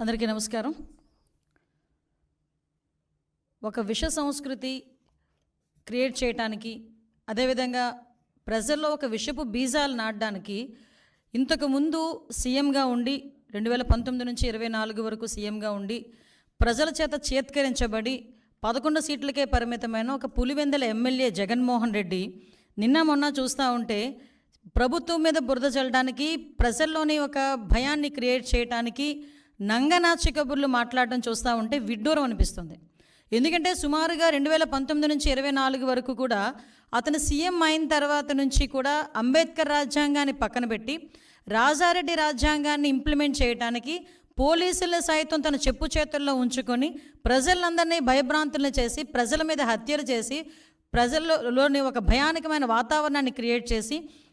అందరికీ నమస్కారం. ఒక విష సంస్కృతి క్రియేట్ చేయటానికి అదేవిధంగా ప్రజల్లో ఒక విషపు బీజాలు నాటడానికి ఇంతకుముందు సీఎంగా ఉండి రెండు వేల పంతొమ్మిది నుంచి ఇరవై నాలుగు వరకు సీఎంగా ఉండి ప్రజల చేత చేత్కరించబడి పదకొండు సీట్లకే పరిమితమైన ఒక పులివెందల ఎమ్మెల్యే జగన్మోహన్ రెడ్డి నిన్న మొన్న చూస్తూ ఉంటే ప్రభుత్వం మీద బురద చల్లడానికి ప్రజల్లోని ఒక భయాన్ని క్రియేట్ చేయడానికి నంగనాచి కబుర్లు మాట్లాడడం చూస్తూ ఉంటే విడ్డూరం అనిపిస్తుంది. ఎందుకంటే సుమారుగా రెండు వేల పంతొమ్మిది నుంచి ఇరవై నాలుగు వరకు కూడా అతను సీఎం అయిన తర్వాత నుంచి కూడా అంబేద్కర్ రాజ్యాంగాన్ని పక్కన పెట్టి రాజారెడ్డి రాజ్యాంగాన్ని ఇంప్లిమెంట్ చేయడానికి పోలీసుల సైతం తన చెప్పు చేతుల్లో ఉంచుకొని ప్రజలందరినీ భయభ్రాంతులను చేసి ప్రజల మీద హత్యలు చేసి ప్రజల్లోని ఒక భయానకమైన వాతావరణాన్ని క్రియేట్ చేసి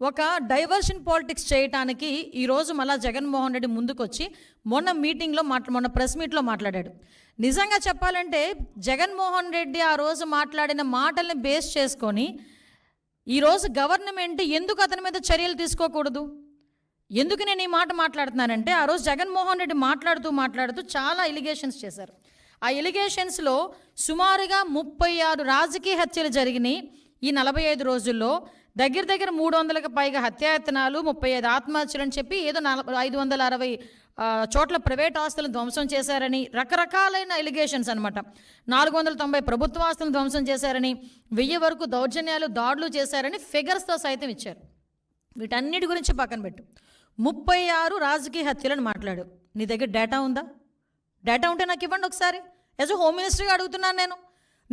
ఒక డైవర్షన్ పాలిటిక్స్ చేయటానికి ఈరోజు మళ్ళా జగన్మోహన్ రెడ్డి ముందుకొచ్చి మొన్న మీటింగ్లో మాట్లా మొన్న ప్రెస్ మీట్లో మాట్లాడాడు. నిజంగా చెప్పాలంటే జగన్మోహన్ రెడ్డి ఆ రోజు మాట్లాడిన మాటల్ని బేస్ చేసుకొని ఈరోజు గవర్నమెంట్ ఎందుకు అతని మీద చర్యలు తీసుకోకూడదు? ఎందుకు నేను ఈ మాట మాట్లాడుతున్నానంటే ఆ రోజు జగన్మోహన్ రెడ్డి మాట్లాడుతూ మాట్లాడుతూ చాలా ఎలిగేషన్స్ చేశారు. ఆ ఎలిగేషన్స్లో సుమారుగా ముప్పై ఆరు రాజకీయ హత్యలు జరిగినాయి. ఈ నలభై ఐదు రోజుల్లో దగ్గర దగ్గర మూడు వందలకు పైగా హత్యాయత్నాలు ముప్పై ఐదు ఆత్మహత్యలు అని చెప్పి ఏదో నలభై ఐదు వందల అరవై చోట్ల ప్రైవేట్ ఆస్తులను ధ్వంసం చేశారని రకరకాలైన ఎలిగేషన్స్ అనమాట నాలుగు వందల తొంభై ప్రభుత్వ ఆస్తులను ధ్వంసం చేశారని వెయ్యి వరకు దౌర్జన్యాలు దాడులు చేశారని ఫిగర్స్తో సైతం ఇచ్చారు. వీటన్నిటి గురించి పక్కన పెట్టు. ముప్పై ఆరు రాజకీయ హత్యలను మాట్లాడు. నీ దగ్గర డేటా ఉందా? డేటా ఉంటే నాకు ఇవ్వండి ఒకసారి. యాజ్ హోమ్ మినిస్టర్గా అడుగుతున్నాను నేను.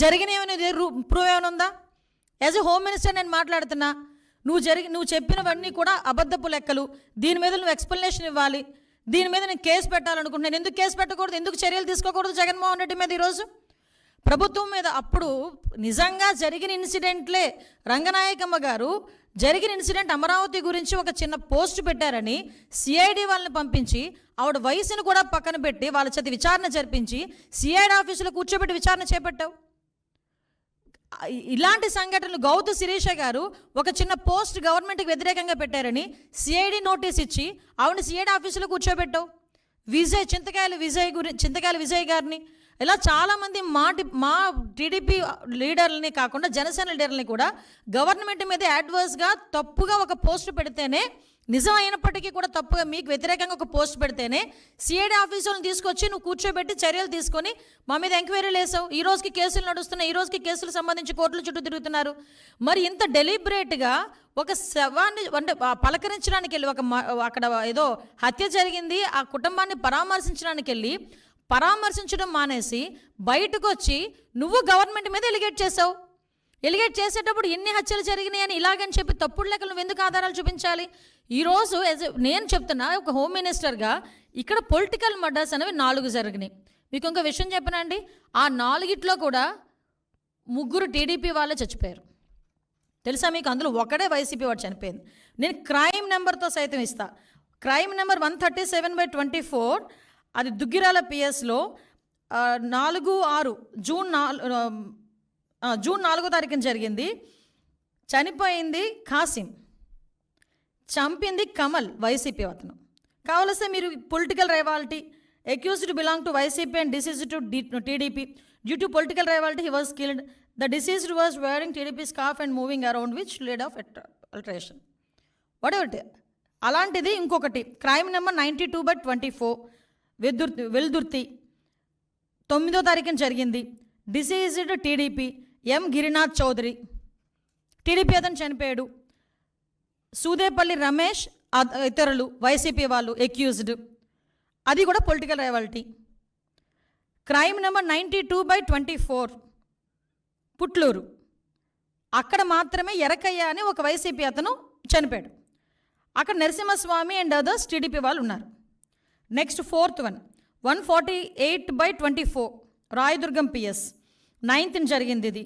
జరిగినవి ప్రూవ్ ఏమైనా ఉందా? యాజ్ ఎ హోమ్ మినిస్టర్ నేను మాట్లాడుతున్నా నువ్వు జరిగి నువ్వు చెప్పినవన్నీ కూడా అబద్ధపు లెక్కలు. దీని మీద నువ్వు ఎక్స్ప్లెనేషన్ ఇవ్వాలి. దీని మీద నేను కేసు పెట్టాలనుకుంటున్నాను. ఎందుకు కేసు పెట్టకూడదు? ఎందుకు చర్యలు తీసుకోకూడదు జగన్మోహన్ రెడ్డి మీద ఈరోజు? ప్రభుత్వం మీద అప్పుడు నిజంగా జరిగిన ఇన్సిడెంట్లే రంగనాయకమ్మ గారు జరిగిన ఇన్సిడెంట్ అమరావతి గురించి ఒక చిన్న పోస్ట్ పెట్టారని సిఐడి వాళ్ళని పంపించి ఆవిడ వయసును కూడా పక్కన పెట్టి వాళ్ళ చేతి విచారణ జరిపించి సిఐడి ఆఫీసులో కూర్చోబెట్టి విచారణ చేపట్టావు. ఇలాంటి సంఘటనలు గౌతు శిరీష గారు ఒక చిన్న పోస్ట్ గవర్నమెంట్కి వ్యతిరేకంగా పెట్టారని సిఐడి నోటీస్ ఇచ్చి ఆవిడ సిఐడి ఆఫీసులో కూర్చోబెట్టావు. విజయ్ చింతకాయల విజయ్ గురి చింతకాయల విజయ్ గారిని. ఇలా చాలామంది మా మా టీడీపీ లీడర్లని కాకుండా జనసేన లీడర్ని కూడా గవర్నమెంట్ మీద అడ్వర్స్గా తప్పుగా ఒక పోస్ట్ పెడితేనే నిజం అయినప్పటికీ కూడా తప్పుగా మీకు వ్యతిరేకంగా ఒక పోస్ట్ పెడితేనే సిఐడి ఆఫీసులను తీసుకొచ్చి నువ్వు కూర్చోబెట్టి చర్యలు తీసుకొని మా మీద ఎంక్వైరీలు వేసావు. ఈ రోజుకి కేసులు నడుస్తున్నాయి. ఈ రోజుకి కేసులు సంబంధించి కోర్టుల చుట్టూ తిరుగుతున్నారు. మరి ఇంత డెలిబరేట్గా ఒక శవాన్ని అంటే పలకరించడానికి వెళ్ళి ఒక అక్కడ ఏదో హత్య జరిగింది. ఆ కుటుంబాన్ని పరామర్శించడానికి వెళ్ళి పరామర్శించడం మానేసి బయటకు వచ్చి నువ్వు గవర్నమెంట్ మీద ఎలిగేట్ చేసావు. ఎలిగేట్ చేసేటప్పుడు ఎన్ని హత్యలు జరిగినాయని అని ఇలాగని చెప్పి తప్పుడు లెక్కలు నువ్వు ఎందుకు ఆధారాలు చూపించాలి? ఈరోజు నేను చెప్తున్నా ఒక హోమ్ మినిస్టర్గా ఇక్కడ పొలిటికల్ మర్డర్స్ అనేవి నాలుగు జరిగినాయి. మీకు ఇంకో విషయం చెప్పనండి ఆ నాలుగిట్లో కూడా ముగ్గురు టీడీపీ వాళ్ళే చచ్చిపోయారు. తెలుసా మీకు? అందులో ఒకడే వైసీపీ వాడు చనిపోయింది. నేను క్రైమ్ నెంబర్తో సైతం ఇస్తా. Crime number one thirty seven by twenty four అది దుగ్గిరాల పిఎస్లో నాలుగు ఆరు జూన్ నాలుగు జూన్ నాలుగో తారీఖున జరిగింది. చనిపోయింది ఖాసిం చంపింది కమల్ వైసీపీ అతను. కావలసే మీరు political rivalry accused belong to YCP and deceased to TDP. Due to political rivalry he was killed the deceased was wearing TDP scarf and moving around which lead of altercation whatever అలాంటిది ఇంకొకటి crime number ninety two by twenty four వెదుర్తి Veldurthi. తొమ్మిదో తారీఖున జరిగింది. Deceased TDP. M Girinath Chowdary. TDP అతను చనిపోయాడు. సూదేపల్లి రమేష్ ఇతరులు YCP వాళ్ళు accused అది కూడా political rivalry crime number ninety two by twenty four Putluru. అక్కడ మాత్రమే ఎరకయ్య అని ఒక వైసీపీ అతను చనిపోయాడు. అక్కడ నరసింహస్వామి అండ్ అదర్స్ టీడీపీ వాళ్ళు ఉన్నారు. Next fourth one one forty eight by twenty four Rayadurgam PS నైన్త్ని జరిగింది ఇది.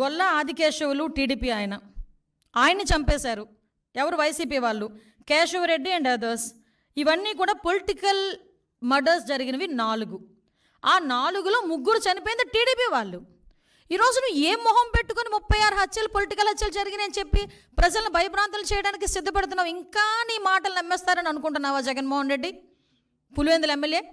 గొల్ల ఆదికేశవులు టీడీపీ ఆయన. ఆయన్ని చంపేశారు. ఎవరు వైసీపీ వాళ్ళు? కేశవరెడ్డి అండ్ అదర్స్ ఇవన్నీ కూడా పొలిటికల్ మర్డర్స్ జరిగినవి నాలుగు. ఆ నాలుగులో ముగ్గురు చనిపోయింది టీడీపీ వాళ్ళు. ఈరోజు నువ్వు ఏ మొహం పెట్టుకుని ముప్పై ఆరు హత్యలు పొలిటికల్ హత్యలు జరిగినాయని చెప్పి ప్రజలను భయభ్రాంతులు చేయడానికి సిద్ధపడుతున్నావు? ఇంకా నీ మాటలు నమ్మేస్తారని అనుకుంటున్నావా జగన్మోహన్ రెడ్డి? పులివెందుల ఎమ్మెల్యే?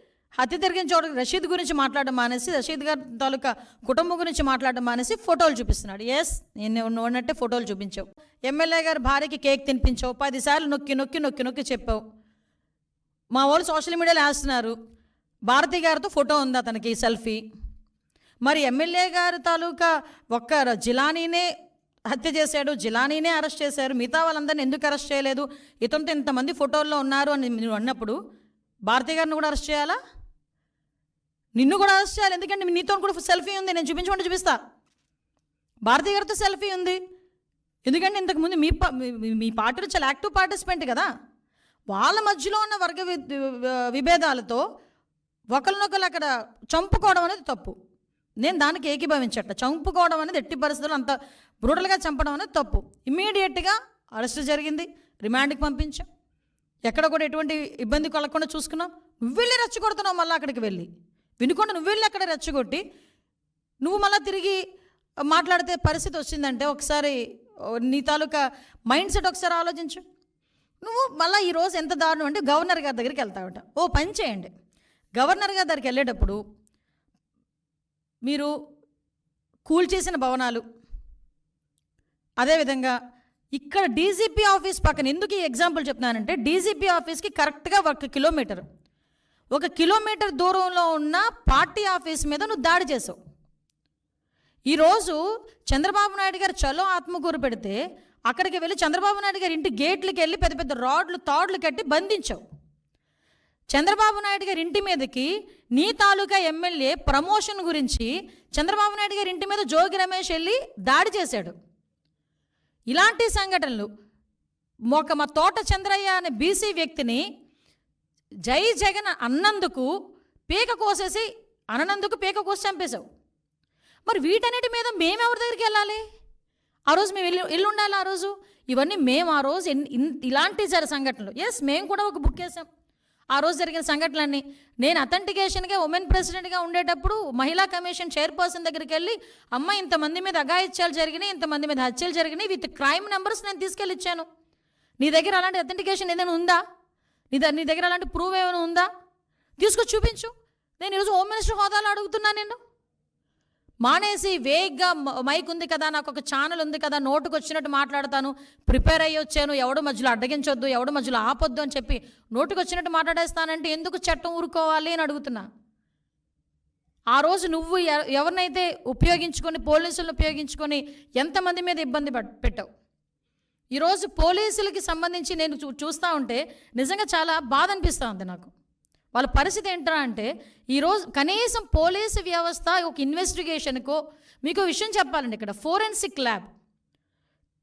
హత్య జరిగిన చోట రషీద్ గురించి మాట్లాడడం మానేసి రషీద్ గారి తాలూకా కుటుంబం గురించి మాట్లాడడం మానేసి ఫోటోలు చూపిస్తున్నాడు. ఎస్ నేను ఉన్నట్టే ఫోటోలు చూపించావు. ఎమ్మెల్యే గారి భార్యకి కేక్ తినిపించావు. పదిసార్లు నొక్కి నొక్కి నొక్కి నొక్కి చెప్పావు. మా వాళ్ళు సోషల్ మీడియాలో వేస్తున్నారు. భారతి గారితో ఫోటో ఉంది అతనికి సెల్ఫీ. మరి ఎమ్మెల్యే గారి తాలూకా ఒక్క జిలానీనే హత్య చేశాడు జిలానీనే అరెస్ట్ చేశారు. మిగతా వాళ్ళందరినీ ఎందుకు అరెస్ట్ చేయలేదు? ఇతనితో ఇంతమంది ఫోటోల్లో ఉన్నారు అని నేను అన్నప్పుడు భారతి గారిని కూడా అరెస్ట్ చేయాలా? నిన్ను కూడా అరెస్ట్ చేయాలి. ఎందుకంటే నీతో కూడా సెల్ఫీ ఉంది. నేను చూపించమంటే చూపిస్తా. భారతీయ గారితో సెల్ఫీ ఉంది. ఎందుకంటే ఇంతకుముందు మీ మీ- పార్టీలో చాలా యాక్టివ్ పార్టిసిపెంట్ కదా. వాళ్ళ మధ్యలో ఉన్న వర్గ వి- విభేదాలతో ఒకరినొకరు అక్కడ చంపుకోవడం అనేది తప్పు. నేను దానికి ఏకీభవించట చంపుకోవడం అనేది ఎట్టి పరిస్థితుల్లో అంత బ్రూటల్గా చంపడం అనేది తప్పు. ఇమ్మీడియట్గా అరెస్ట్ జరిగింది. రిమాండ్కి పంపించాం. ఎక్కడ కూడా ఎటువంటి ఇబ్బంది కలగకుండా చూసుకున్నాం. వెళ్ళి రెచ్చగొడుతున్నావు మళ్ళీ అక్కడికి వెళ్ళి. వినుకుండా నువ్వు వెళ్ళి అక్కడ రెచ్చగొట్టి నువ్వు మళ్ళీ తిరిగి మాట్లాడితే పరిస్థితి వచ్చిందంటే ఒకసారి నీ తాలూకా మైండ్ సెట్ ఒకసారి ఆలోచించు. నువ్వు మళ్ళీ ఈరోజు ఎంత దారుణం అంటే గవర్నర్ గారి దగ్గరికి వెళ్తావట. ఓ పని చేయండి. గవర్నర్ గారి దగ్గరికి వెళ్ళేటప్పుడు మీరు కూల్ చేసిన భవనాలు అదేవిధంగా ఇక్కడ డీజీపీ ఆఫీస్ పక్కన ఎందుకు ఈ ఎగ్జాంపుల్ చెప్తున్నానంటే డీజీపీ ఆఫీస్కి కరెక్ట్గా ఒక కిలోమీటర్. ఒక కిలోమీటర్ దూరంలో ఉన్న పార్టీ ఆఫీస్ మీద నువ్వు దాడి చేసావు. ఈరోజు చంద్రబాబు నాయుడు గారు చలో ఆత్మకూరు పెడితే అక్కడికి వెళ్ళి చంద్రబాబు నాయుడు గారి ఇంటి గేట్లకి వెళ్ళి పెద్ద పెద్ద రాడ్లు తాడ్లు కట్టి బంధించావు. చంద్రబాబు నాయుడు గారి ఇంటి మీదకి నీ తాలూకా ఎమ్మెల్యే ప్రమోషన్ గురించి చంద్రబాబు నాయుడు గారి ఇంటి మీద జోగి రమేష్ వెళ్ళి దాడి చేశాడు. ఇలాంటి సంఘటనలు ఒక మా తోట చంద్రయ్య అనే బీసీ వ్యక్తిని జై జగన్ అన్నందుకు పీక కోసేసి అననందుకు పీక కోసి చంపేశావు. మరి వీటన్నిటి మీద మేము ఎవరి దగ్గరికి వెళ్ళాలి? ఆ రోజు మేము వెళ్ళి వెళ్ళి ఉండాలి ఆ రోజు? ఇవన్నీ మేము ఆ రోజు ఇన్- ఇలాంటి జర సంఘటనలు. ఎస్ మేము కూడా ఒక బుక్ చేసాం ఆ రోజు జరిగిన సంఘటనలన్నీ. నేను అథెంటికేషన్గా ఉమెన్ ప్రెసిడెంట్గా ఉండేటప్పుడు మహిళా కమిషన్ చైర్పర్సన్ దగ్గరికి వెళ్ళి అమ్మ ఇంతమంది మీద అఘాయిత్యాలు జరిగినాయి ఇంతమంది మీద హత్యలు జరిగినాయి విత్ క్రైమ్ నెంబర్స్ నేను తీసుకెళ్ళి ఇచ్చాను. నీ దగ్గర అలాంటి అథెంటికేషన్ ఏదైనా ఉందా? నీ దగ్గర నీ దగ్గర అలాంటి ప్రూవ్ ఏమైనా ఉందా? తీసుకొచ్చి చూపించు. నేను ఈరోజు హోమ్ మినిస్టర్ హోదాలో అడుగుతున్నా నేను మానేసి వేగ్గా మైక్ ఉంది కదా నాకు ఒక ఛానల్ ఉంది కదా నోటుకు వచ్చినట్టు మాట్లాడతాను. ప్రిపేర్ అయ్యి వచ్చాను. ఎవడు మధ్యలో అడ్డగించొద్దు ఎవడు మధ్యలో ఆపొద్దు అని చెప్పి నోటుకు వచ్చినట్టు మాట్లాడేస్తానంటే ఎందుకు చట్టం ఊరుకోవాలి అని అడుగుతున్నా? ఆ రోజు నువ్వు ఎవరినైతే ఉపయోగించుకొని పోలీసులను ఉపయోగించుకొని ఎంతమంది మీద ఇబ్బంది పెట్టావు? ఈరోజు పోలీసులకి సంబంధించి నేను చూ చూస్తూ ఉంటే నిజంగా చాలా బాధ అనిపిస్తూ ఉంది నాకు. వాళ్ళ పరిస్థితి ఏంటరా అంటే ఈరోజు కనీసం పోలీసు వ్యవస్థ ఒక ఇన్వెస్టిగేషన్కో మీకు విషయం చెప్పాలండి ఇక్కడ ఫోరెన్సిక్ ల్యాబ్.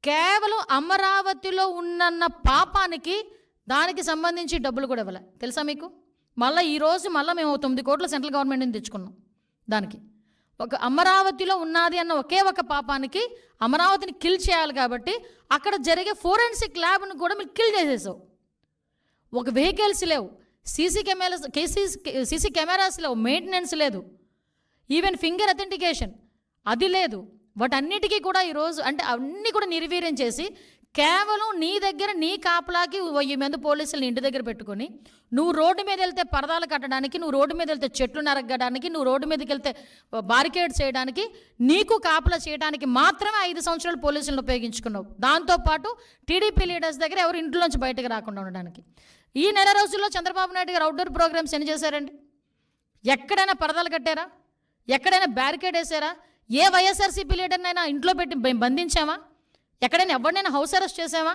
కేవలం అమరావతిలో ఉన్నన్న పాపానికి దానికి సంబంధించి డబ్బులు కూడా ఇవ్వలే. తెలుసా మీకు? మళ్ళీ ఈరోజు మళ్ళీ మేము తొమ్మిది కోట్ల సెంట్రల్ గవర్నమెంట్ నుంచి తెచ్చుకున్నాం దానికి. ఒక అమరావతిలో ఉన్నది అన్న ఒకే ఒక పాపానికి అమరావతిని కిల్ చేయాలి కాబట్టి అక్కడ జరిగే ఫోరెన్సిక్ ల్యాబ్ను కూడా మీరు కిల్ చేసేసావు. ఒక వెహికల్స్ లేవు. సీసీ కెమెరాస్ కేసీ సీసీ కెమెరాస్ లేవు. మెయింటెనెన్స్ లేదు. ఈవెన్ ఫింగర్ అథెంటికేషన్ అది లేదు. వాటన్నిటికీ కూడా ఈరోజు అంటే అన్నీ కూడా నిర్వీర్యం చేసి కేవలం నీ దగ్గర నీ కాపలాకి వెయ్యి మంది పోలీసులను ఇంటి దగ్గర పెట్టుకొని నువ్వు రోడ్డు మీద వెళ్తే పరదాలు కట్టడానికి నువ్వు రోడ్డు మీద వెళ్తే చెట్లు నరగడానికి నువ్వు రోడ్డు మీదకి వెళ్తే బారికేడ్ చేయడానికి నీకు కాపలా చేయడానికి మాత్రమే ఐదు సంవత్సరాలు పోలీసులను ఉపయోగించుకున్నావు. దాంతోపాటు టీడీపీ లీడర్స్ దగ్గర ఎవరు ఇంట్లోంచి బయటకు రాకుండా ఉండడానికి. ఈ నెల రోజుల్లో చంద్రబాబు నాయుడు గారు అవుట్డోర్ ప్రోగ్రామ్స్ ఎన్ని చేశారండి? ఎక్కడైనా పరదాలు కట్టారా? ఎక్కడైనా బ్యారికేడ్ వేసారా ఏ వైఎస్ఆర్సీపీ లీడర్నైనా ఇంట్లో పెట్టి బంధించామా? ఎక్కడైనా ఎవరినైనా హౌస్ అరెస్ట్ చేసావా?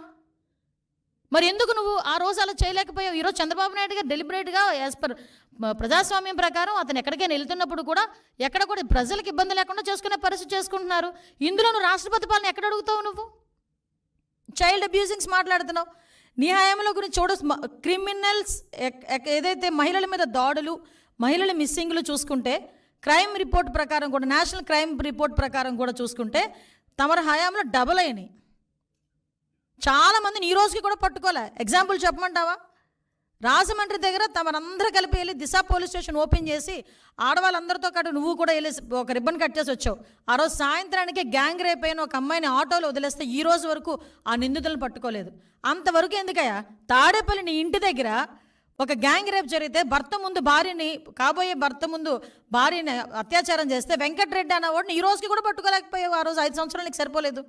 మరి ఎందుకు నువ్వు ఆ రోజు అలా చేయలేకపోయావు? ఈరోజు చంద్రబాబు నాయుడు గారు డెలిబరేట్గా యాజ్ పర్ ప్రజాస్వామ్యం ప్రకారం అతను ఎక్కడికైనా వెళ్తున్నప్పుడు కూడా ఎక్కడ కూడా ప్రజలకు ఇబ్బంది లేకుండా చేసుకునే పరిస్థితి చేసుకుంటున్నారు. ఇందులో నువ్వు రాష్ట్రపతి పాలన ఎక్కడ అడుగుతావు నువ్వు? చైల్డ్ అబ్యూజింగ్స్ మాట్లాడుతున్నావు. నీ హయాంలో గురించి చూడ క్రిమినల్స్ ఏదైతే మహిళల మీద దాడులు మహిళల మిస్సింగ్లు చూసుకుంటే క్రైమ్ రిపోర్ట్ ప్రకారం కూడా నేషనల్ క్రైమ్ రిపోర్ట్ ప్రకారం కూడా చూసుకుంటే తమరి హయాంలో డబుల్ అయినాయి. చాలామందిని ఈ రోజుకి కూడా పట్టుకోలే. ఎగ్జాంపుల్ చెప్పమంటావా? రాజమండ్రి దగ్గర తమరందరూ కలిపి వెళ్ళి దిశ పోలీస్ స్టేషన్ ఓపెన్ చేసి ఆడవాళ్ళందరితో కట్టు నువ్వు కూడా వెళ్ళి ఒక రిబ్బన్ కట్ చేసి వచ్చావు. ఆ రోజు సాయంత్రానికి గ్యాంగ్ రేప్ అయిన ఒక అమ్మాయిని ఆటోలో వదిలేస్తే ఈ రోజు వరకు ఆ నిందితులను పట్టుకోలేదు. అంతవరకు ఎందుకయ్యా? తాడేపల్లి నీ ఇంటి దగ్గర ఒక గ్యాంగ్ రేప్ జరిగితే భర్త ముందు భార్యని కాబోయే భర్త ముందు భార్యని అత్యాచారం చేస్తే వెంకటరెడ్డి అన్నవాడిని ఈ రోజుకి కూడా పట్టుకోలేకపోయావు. ఆ రోజు ఐదు సంవత్సరాలు నీకు సరిపోలేదు.